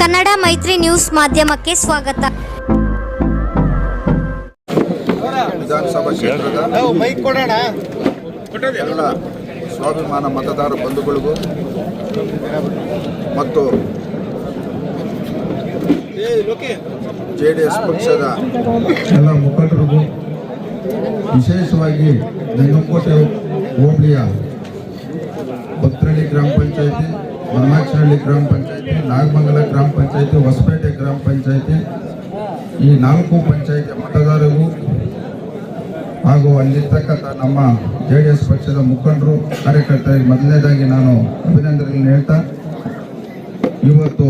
ಕನ್ನಡ ಮೈತ್ರಿ ನ್ಯೂಸ್ ಮಾಧ್ಯಮಕ್ಕೆ ಸ್ವಾಗತ. ವಿಧಾನಸಭಾ ಕ್ಷೇತ್ರದ ಮೈಕ್ ಕೊಡೋಣ. ಎಲ್ಲ ಸ್ವಾಭಿಮಾನ ಮತದಾರ ಬಂಧುಗಳಿಗೂ ಮತ್ತು ಜೆ ಡಿ ಎಸ್ ಪಕ್ಷದ ಎಲ್ಲ ಮುಖಂಡರಿಗೂ ವಿಶೇಷವಾಗಿ ನಂಗಂಕೋಟೆ ಹೋಬಳಿಯ ಭಕ್ತರಳ್ಳಿ ಗ್ರಾಮ ಪಂಚಾಯತಿ ವನಮಾಚನಹಳ್ಳಿ ಗ್ರಾಮ ಪಂಚಾಯತಿ, ನಾಗಮಂಗಲ ಗ್ರಾಮ ಪಂಚಾಯತಿ, ಹೊಸಪೇಟೆ ಗ್ರಾಮ ಪಂಚಾಯತಿ, ಈ ನಾಲ್ಕು ಪಂಚಾಯತಿ ಮತದಾರರು ಹಾಗೂ ಅಲ್ಲಿರ್ತಕ್ಕಂಥ ನಮ್ಮ ಜೆ ಡಿ ಎಸ್ ಪಕ್ಷದ ಮುಖಂಡರು, ಕಾರ್ಯಕರ್ತರಿಗೆ ಮೊದಲನೇದಾಗಿ ನಾನು ಅಭಿನಂದನೆಗಳನ್ನು ಹೇಳ್ತಾ, ಇವತ್ತು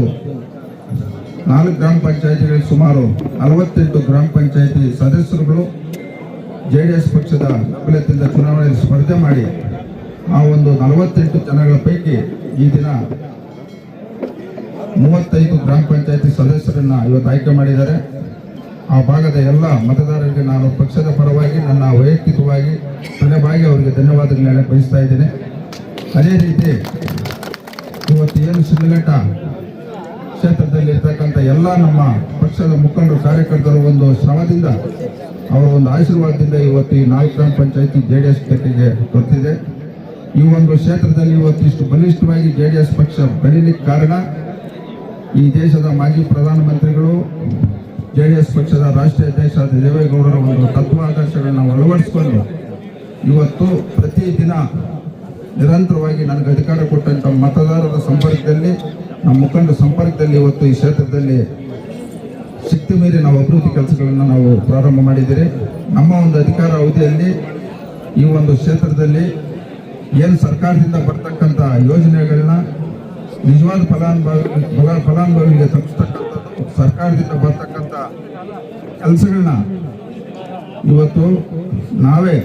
ನಾಲ್ಕು ಗ್ರಾಮ ಪಂಚಾಯತಿಗಳಿಗೆ ಸುಮಾರು ನಲವತ್ತೆಂಟು ಗ್ರಾಮ ಪಂಚಾಯತಿ ಸದಸ್ಯರುಗಳು ಜೆ ಡಿ ಎಸ್ ಪಕ್ಷದ ಬೆಂಬಲದಿಂದ ಚುನಾವಣೆಯಲ್ಲಿ ಸ್ಪರ್ಧೆ ಮಾಡಿ ಆ ಒಂದು ನಲವತ್ತೆಂಟು ಜನಗಳ ಪೈಕಿ ಈ ದಿನ ಮೂವತ್ತೈದು ಗ್ರಾಮ ಪಂಚಾಯತಿ ಸದಸ್ಯರನ್ನ ಇವತ್ತು ಆಯ್ಕೆ ಮಾಡಿದ್ದಾರೆ. ಆ ಭಾಗದ ಎಲ್ಲ ಮತದಾರರಿಗೆ ನಾನು ಪಕ್ಷದ ಪರವಾಗಿ, ನನ್ನ ವೈಯಕ್ತಿಕವಾಗಿ ತಲೆಬಾಗಿ ಅವರಿಗೆ ಧನ್ಯವಾದಗಳನ್ನು ಬಯಸ್ತಾ ಇದ್ದೇನೆ. ಅದೇ ರೀತಿ ಇವತ್ತು ಏನು ಶಿಡ್ಲಘಟ್ಟ ಕ್ಷೇತ್ರದಲ್ಲಿ ಇರ್ತಕ್ಕಂಥ ಎಲ್ಲ ನಮ್ಮ ಪಕ್ಷದ ಮುಖಂಡರು, ಕಾರ್ಯಕರ್ತರು ಒಂದು ಶ್ರಮದಿಂದ, ಅವರ ಒಂದು ಆಶೀರ್ವಾದದಿಂದ ಇವತ್ತು ಈ ನಾಲ್ಕು ಗ್ರಾಮ ಪಂಚಾಯತಿ ಜೆ ಡಿ ಎಸ್ ಕಟ್ಟಿಗೆ ಈ ಒಂದು ಕ್ಷೇತ್ರದಲ್ಲಿ ಇವತ್ತಿಷ್ಟು ಬಲಿಷ್ಠವಾಗಿ ಜೆ ಡಿ ಎಸ್ ಪಕ್ಷ ಬೆಳೀಲಿಕ್ಕೆ ಕಾರಣ ಈ ದೇಶದ ಮಾಜಿ ಪ್ರಧಾನಮಂತ್ರಿಗಳು ಜೆ ಡಿ ಎಸ್ ಪಕ್ಷದ ರಾಷ್ಟ್ರೀಯ ಅಧ್ಯಕ್ಷ ದೇವೇಗೌಡರ ಒಂದು ತತ್ವ ಆದರ್ಶಗಳನ್ನು ಅಳವಡಿಸಿಕೊಂಡು ಇವತ್ತು ಪ್ರತಿದಿನ ನಿರಂತರವಾಗಿ ನನಗೆ ಅಧಿಕಾರ ಕೊಟ್ಟಂಥ ಮತದಾರರ ಸಂಪರ್ಕದಲ್ಲಿ, ನಮ್ಮ ಮುಖಂಡ ಸಂಪರ್ಕದಲ್ಲಿ ಇವತ್ತು ಈ ಕ್ಷೇತ್ರದಲ್ಲಿ ಶಕ್ತಿ ಮೀರಿ ನಾವು ಅಭಿವೃದ್ಧಿ ಕೆಲಸಗಳನ್ನು ನಾವು ಪ್ರಾರಂಭ ಮಾಡಿದ್ದೀರಿ. ನಮ್ಮ ಒಂದು ಅಧಿಕಾರ ಅವಧಿಯಲ್ಲಿ ಈ ಒಂದು ಕ್ಷೇತ್ರದಲ್ಲಿ ಏನು ಸರ್ಕಾರದಿಂದ ಬರ್ತಕ್ಕಂಥ ಯೋಜನೆಗಳನ್ನ ನಿಜವಾದ ಫಲಾನುಭವಿ ಫಲ- ಫಲಾನುಭವಿಗೆ ತಲುಪಿಸ್ತಕ್ಕಂಥದ್ದು, ಸರ್ಕಾರದಿಂದ ಬರ್ತಕ್ಕಂಥ ಕೆಲಸಗಳನ್ನ ಇವತ್ತು ನಾವೇ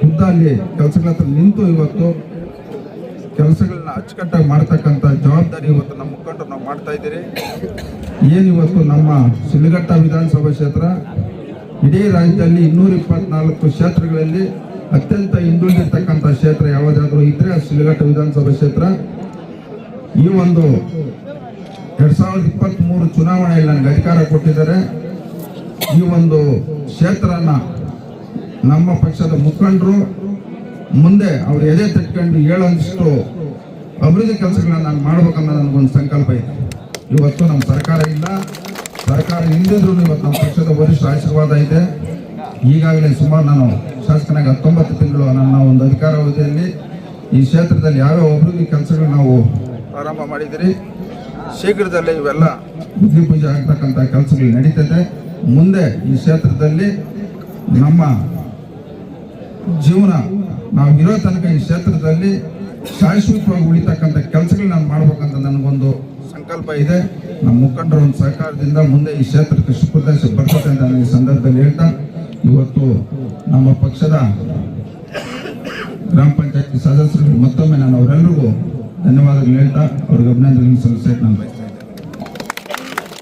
ಖುದ್ದ ಅಲ್ಲಿ ಕೆಲಸಗಳ ಹತ್ರ ನಿಂತು ಇವತ್ತು ಕೆಲಸಗಳನ್ನ ಅಚ್ಚುಕಟ್ಟಾಗಿ ಮಾಡ್ತಕ್ಕಂಥ ಜವಾಬ್ದಾರಿ ಇವತ್ತು ನಮ್ಮ ಮುಖಂಡರು ನಾವು ಮಾಡ್ತಾ ಇದ್ದೀರಿ. ಏನು ಇವತ್ತು ನಮ್ಮ ಸಿಲಿಘಟ್ಟ ವಿಧಾನಸಭಾ ಕ್ಷೇತ್ರ? ಇಡೀ ರಾಜ್ಯದಲ್ಲಿ ಇನ್ನೂರ ಇಪ್ಪತ್ನಾಲ್ಕು ಕ್ಷೇತ್ರಗಳಲ್ಲಿ ಅತ್ಯಂತ ಹಿಂದುಳಿದಿರ್ತಕ್ಕಂಥ ಕ್ಷೇತ್ರ ಯಾವುದಾದ್ರೂ ಇದ್ರೆ ಶಿಲ್ಘಟ್ಟ ವಿಧಾನಸಭಾ ಕ್ಷೇತ್ರ. ಈ ಒಂದು ಎರಡ್ ಸಾವಿರದ ಇಪ್ಪತ್ತ್ ಮೂರು ಚುನಾವಣೆಯಲ್ಲಿ ನನಗೆ ಅಧಿಕಾರ ಕೊಟ್ಟಿದ್ದಾರೆ. ಈ ಒಂದು ಕ್ಷೇತ್ರನ ನಮ್ಮ ಪಕ್ಷದ ಮುಖಂಡರು ಮುಂದೆ ಅವ್ರು ಎದೆ ತಟ್ಕೊಂಡು ಹೇಳೋಷ್ಟು ಅಭಿವೃದ್ಧಿ ಕೆಲಸಗಳನ್ನ ನಾನು ಮಾಡ್ಬೇಕನ್ನೋ ನನಗೊಂದು ಸಂಕಲ್ಪ ಇದೆ. ಇವತ್ತು ನಮ್ಮ ಸರ್ಕಾರ ಇಲ್ಲ. ಸರ್ಕಾರ ಇಲ್ಲದಿದ್ರು ಇವತ್ತು ನಮ್ಮ ಪಕ್ಷದ ವರಿಷ್ಠ ಆಶೀರ್ವಾದ ಇದೆ. ಈಗಾಗಲೇ ಸುಮಾರು ನಾನು ಶಾಸಕನಾಗಿ ಹತ್ತೊಂಬತ್ತು ತಿಂಗಳು ನನ್ನ ಒಂದು ಅಧಿಕಾರಾವಧಿಯಲ್ಲಿ ಈ ಕ್ಷೇತ್ರದಲ್ಲಿ ಯಾವ್ಯಾವ ಅಭಿವೃದ್ಧಿ ಕೆಲಸಗಳು ನಾವು ಪ್ರಾರಂಭ ಮಾಡಿದಿರಿ ಶೀಘ್ರದಲ್ಲೇ ಇವೆಲ್ಲ ಬುದ್ಧಿ ಪೂಜೆ ಆಗ್ತಕ್ಕಂಥ ಕೆಲಸಗಳು ನಡೀತದೆ. ಮುಂದೆ ಈ ಕ್ಷೇತ್ರದಲ್ಲಿ ನಮ್ಮ ಜೀವನ, ನಾವು ಇರೋ ತನಕ ಈ ಕ್ಷೇತ್ರದಲ್ಲಿ ಶಾಶ್ವತವಾಗಿ ಉಳಿತಕ್ಕಂಥ ಕೆಲಸಗಳು ನಾನು ಮಾಡ್ಬೇಕಂತ ನನಗೊಂದು ಸಂಕಲ್ಪ ಇದೆ. ನಮ್ಮ ಮುಖಂಡರ ಒಂದು ಸಹಕಾರದಿಂದ ಮುಂದೆ ಈ ಕ್ಷೇತ್ರಕ್ಕೆ ಸುಪ್ರದೇಶ ಬರ್ತದೆ ಅಂತ ನಾನು ಈ ಸಂದರ್ಭದಲ್ಲಿ ಹೇಳ್ತಾ, ಇವತ್ತು ನಮ್ಮ ಪಕ್ಷದ ಗ್ರಾಮ ಪಂಚಾಯತಿ ಸದಸ್ಯರಿಗೆ ಮತ್ತೊಮ್ಮೆ ನಾನು ಅವರೆಲ್ಲರಿಗೂ ಧನ್ಯವಾದಗಳು ಹೇಳ್ತಾ ಅವ್ರಿಗೆ ಅಭಿನಂದನೆ ಸಲ್ಲಿಸಕ್ಕೆ ನಾನು.